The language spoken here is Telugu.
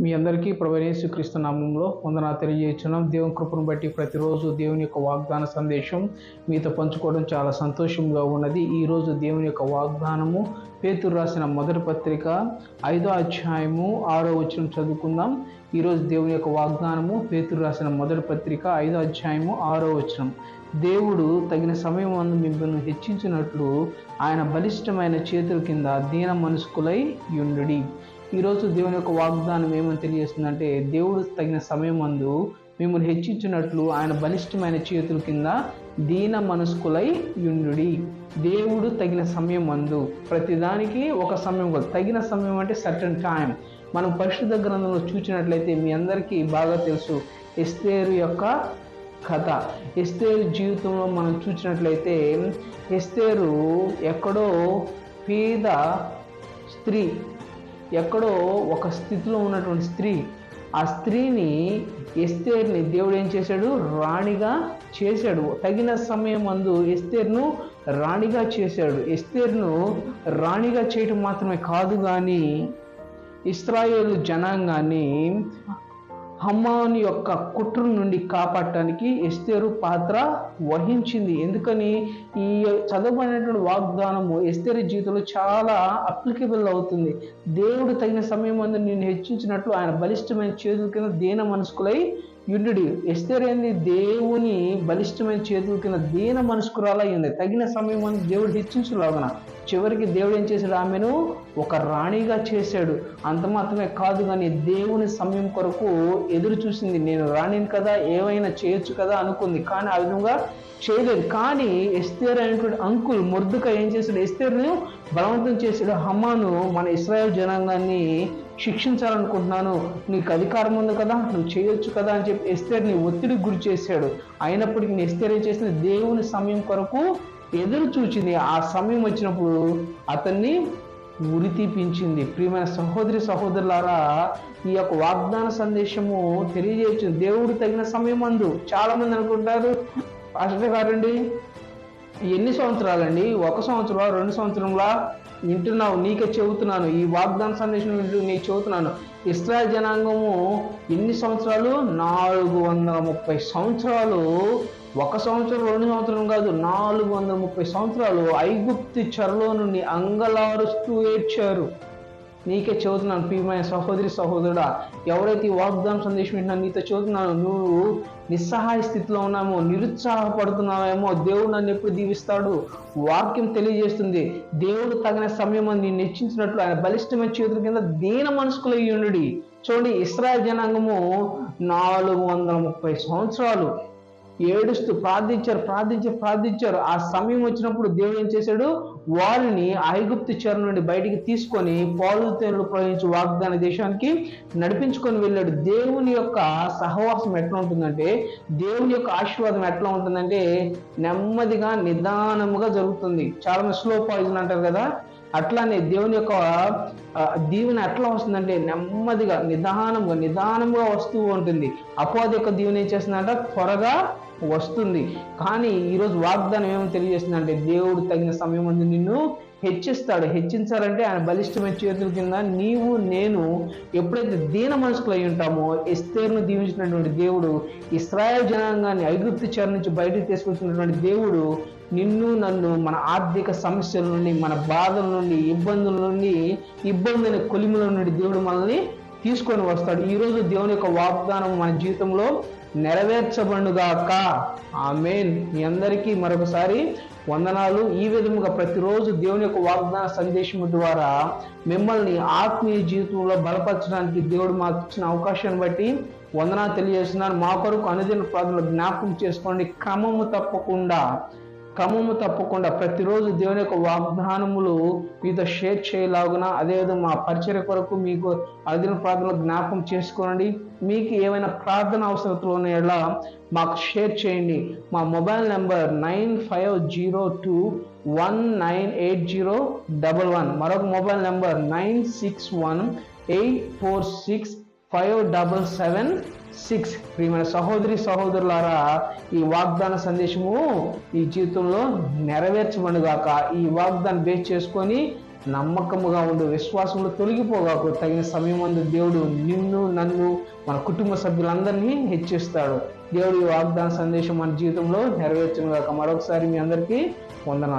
మీ అందరికీ ప్రభనేసు క్రీస్తు నామంలో వందనా తెలియజేస్తున్నాం. దేవుని కృపను బట్టి ప్రతిరోజు దేవుని యొక్క వాగ్దాన సందేశం మీతో పంచుకోవడం చాలా సంతోషంగా ఉన్నది. ఈరోజు దేవుని యొక్క వాగ్దానము పేతురు రాసిన మొదటి పత్రిక ఐదో అధ్యాయము ఆరో వచనం చదువుకుందాం. ఈరోజు దేవుని యొక్క వాగ్దానము పేతురు రాసిన మొదటి పత్రిక ఐదో అధ్యాయము ఆరో వచనం. దేవుడు తగిన సమయం అందు మిమ్మల్ని హెచ్చించినట్లు ఆయన బలిష్టమైన చేతుల కింద దీన మనసుకులై యుండు ఈరోజు దేవుని యొక్క వాగ్దానం ఏమని తెలియజేస్తుందంటే దేవుడు తగిన సమయం అందు మిమ్మల్ని హెచ్చించినట్లు ఆయన బలిష్టమైన చేతుల కింద దీన మనస్కులై యుండుడి దేవుడు తగిన సమయం అందు ప్రతిదానికి ఒక సమయం కాదు తగిన సమయం అంటే సర్టన్ టైం మనం పరిశుద్ధ గ్రంథంలో చూసినట్లయితే మీ అందరికీ బాగా తెలుసు ఎస్తేరు యొక్క కథ. ఎస్తేరు జీవితంలో మనం చూసినట్లయితే ఎస్తేరు ఎక్కడో పేద స్త్రీ ఎక్కడో ఒక స్థితిలో ఉన్నటువంటి స్త్రీ ఆ స్త్రీని ఎస్తేర్ని దేవుడు ఏం చేశాడు? రాణిగా చేశాడు. తగిన సమయం అందు ఎస్తేర్ను రాణిగా చేశాడు. ఎస్తేర్ను రాణిగా చేయటం మాత్రమే కాదు కానీ ఇస్రాయేల్ జనాంగాన్ని హమ్మాన్ యొక్క కుట్ర నుండి కాపాడటానికి ఎస్తేరు పాత్ర వహించింది. ఎందుకని? ఈ చదవబడినటువంటి వాగ్దానము ఎస్తేరు జీవితంలో చాలా అప్లికబుల్ అవుతుంది. దేవుడు తగిన సమయం అందు నేను హెచ్చించినట్లు ఆయన బలిష్టమైన చేతుల కింద దీన మనసుకులై యుండు ఎస్తేరేంది దేవుని బలిష్టమైన చేతుల కింద దీన మనస్కురాలై తగిన సమయం అందు దేవుడు హెచ్చించులాగన చివరికి దేవుడు ఏం చేశాడు? ఆమెను ఒక రాణిగా చేశాడు. అంత మాత్రమే కాదు కానీ దేవుని సమయం కొరకు ఎదురు చూసింది. నేను రాణిని కదా ఏమైనా చేయొచ్చు కదా అనుకుంది. కానీ ఆ విధంగా చేయలేదు. కానీ ఎస్తేర్ అనేటువంటి అంకుల్ మొర్దుక ఏం చేశాడు? ఎస్తేర్ను బలవంతం చేశాడు హమ్మాను మన ఇస్రాయల్ జనాంగాన్ని శిక్షించాలనుకుంటున్నాను. నీకు అధికారం ఉంది కదా నువ్వు చేయొచ్చు కదా అని చెప్పి ఎస్తేర్ని ఒత్తిడికి గురి చేశాడు. అయినప్పటికీ ఎస్తేర్ ఏం చేసిన దేవుని సమయం కొరకు ఎదురు చూచింది. ఆ సమయం వచ్చినప్పుడు అతన్ని ఉరి తీపించింది. ప్రియమైన సహోదరి సహోదరులారా ఈ యొక్క వాగ్దాన సందేశము తెలియజేయచ్చు. దేవుడు తగిన సమయం అందు. చాలా మంది అనుకుంటారు పాస్టర్ గారండి ఎన్ని సంవత్సరాలండి? ఒక సంవత్సరం రెండు సంవత్సరంలా వింటున్నావు నీకే చెబుతున్నాను. ఈ వాగ్దాన సందేశం వింటూ నీకు చెబుతున్నాను. ఇస్రాయల్ జనాంగము ఎన్ని సంవత్సరాలు? నాలుగు వందల ముప్పై సంవత్సరాలు. ఒక సంవత్సరం రెండు సంవత్సరం కాదు నాలుగు వందల ముప్పై సంవత్సరాలు. ఐగుప్తి చెరలో నుండి అంగలారుస్తూ ఏడ్చారు. నీకే చదువుతున్నాను ప్రియమైన సహోదరి సహోదరుడా. ఎవరైతే ఈ వాగ్దాన సందేశం వింటున్నా నీతో చదువుతున్నాను నువ్వు నిస్సహాయ స్థితిలో ఉన్నామో నిరుత్సాహపడుతున్నావేమో దేవుడు నన్ను ఎప్పుడు దీవిస్తాడు? వాక్యం తెలియజేస్తుంది. దేవుడు తగిన సమయం నేను హెచ్చించినట్లు ఆయన బలిష్టమైన చేతుల కింద దీన మనసుకులు అయ్యుండి చూడండి ఇస్రాయల్ జనాంగము నాలుగు వందల ముప్పై సంవత్సరాలు. ఏడుస్తూ ప్రార్థించారు ప్రార్థించారు ప్రార్థించారు. ఆ సమయం వచ్చినప్పుడు దేవుడు ఏం చేశాడు? వారిని ఐగుప్తు చెర నుండి బయటికి తీసుకొని పాలు తేనెలు ప్రవహించి వాగ్దాన దేశానికి నడిపించుకొని వెళ్ళాడు. దేవుని యొక్క సహవాసం ఎట్లా ఉంటుందంటే దేవుని యొక్క ఆశీర్వాదం ఎట్లా ఉంటుందంటే నెమ్మదిగా నిదానముగా జరుగుతుంది. చాలా స్లో పాయిజన్ అంటారు కదా అట్లానే దేవుని యొక్క దీవెన ఎట్లా వస్తుందంటే నెమ్మదిగా నిదానంగా నిదానంగా వస్తూ ఉంటుంది. అపోది యొక్క దీవెన ఏం చేస్తుందంట? త్వరగా వస్తుంది. కానీ ఈరోజు వాగ్దానం ఏమో తెలియజేస్తుందంటే దేవుడు తగిన సమయం ముందు నిన్ను హెచ్చిస్తాడు. హెచ్చించాలంటే ఆయన బలిష్టమైన చేతుల కింద నీవు నేను ఎప్పుడైతే దీన మనసుకులు అయి ఉంటామో ఎస్తేరును దీవించినటువంటి దేవుడు ఇస్రాయల్ జనాంగాన్ని ఐగుప్తి చేర నుంచి బయటకు తీసుకొచ్చినటువంటి దేవుడు నిన్ను నన్ను మన ఆర్థిక సమస్యల నుండి మన బాధల నుండి ఇబ్బందుల నుండి ఇబ్బందుల కొలిముల నుండి దేవుడు మనల్ని తీసుకొని వస్తాడు. ఈరోజు దేవుని యొక్క వాగ్దానం మన జీవితంలో నెరవేర్చబడుగాక ఆమెన్. మీ అందరికీ మరొకసారి వందనాలు. ఈ విధముగా ప్రతిరోజు దేవుని యొక్క వాగ్దాన సందేశం ద్వారా మిమ్మల్ని ఆత్మీయ జీవితంలో బలపరచడానికి దేవుడు మాకు ఇచ్చిన అవకాశాన్ని బట్టి వందనాలు తెలియజేస్తున్నాను. మా కొరకు అనుదిన ప్రార్థనలు జ్ఞాపకం చేసుకోండి. క్రమము తప్పకుండా క్రమము తప్పకుండా ప్రతిరోజు దేవుని యొక్క వాగ్దానములు మీతో షేర్ చేయలాగున అదేవిధంగా మా పరిచయ కొరకు మీకు అదిన ప్రార్థనలు జ్ఞాపకం చేసుకోనండి. మీకు ఏమైనా ప్రార్థన అవసరతలు ఉన్నాయలా మాకు షేర్ చేయండి. మా mobile number nine five zero two one nine eight zero double one. మరొక mobile number nine six one eight four six five double seven six. ప్రియమైన సహోదరి సహోదరులారా ఈ వాగ్దాన సందేశము ఈ జీవితంలో నెరవేర్చబడుగాక ఈ వాగ్దాన్ని బేస్ చేసుకొని నమ్మకముగా ఉండు విశ్వాసంలో తొలగిపోగాకు తగిన సమయం అందు దేవుడు నిన్ను నన్ను మన కుటుంబ సభ్యులందరినీ హెచ్చిస్తాడు. దేవుడి వాగ్దాన సందేశం మన జీవితంలో నెరవేర్చను గాక మరొకసారి మీ అందరికీ వందనాలు.